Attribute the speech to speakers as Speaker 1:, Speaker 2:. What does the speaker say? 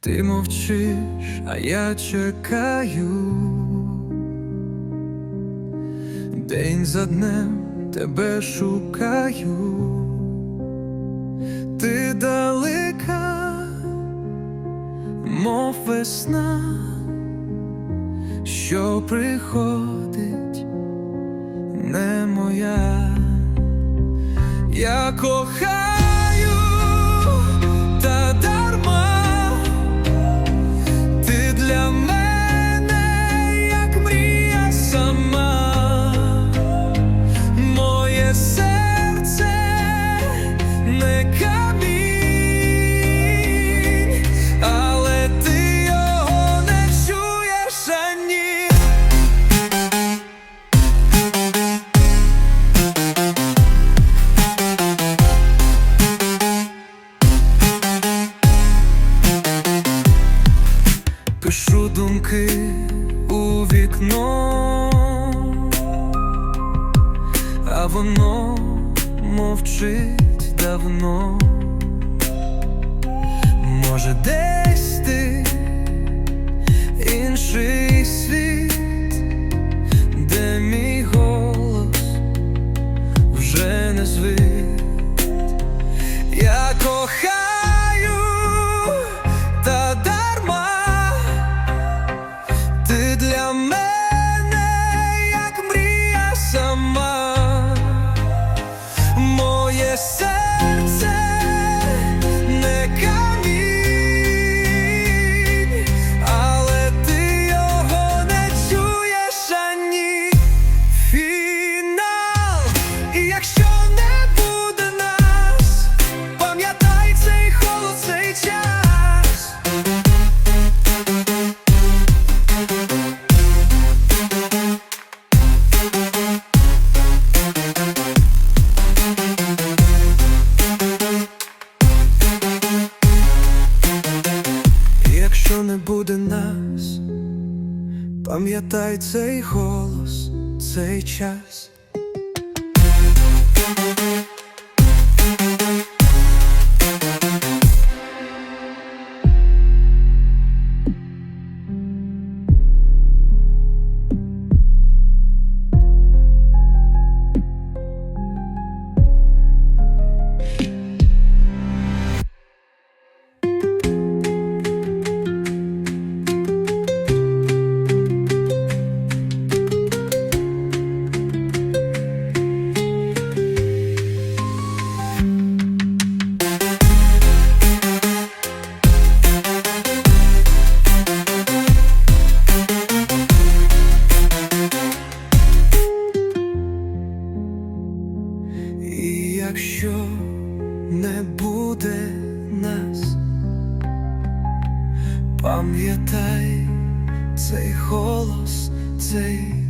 Speaker 1: Ти мовчиш, а я чекаю. День за днем тебе шукаю. Ти далека, мов весна, що приходить, не моя. Я кохаю серце не камінь, але ти не чуєш ані. Пишу думки у вікно, воно мовчить давно. Може, десь ти інший світ, де мій голос вже не звить. Не буде нас, пам'ятай цей голос, цей час. Якщо не буде нас, пам'ятай цей голос, цей.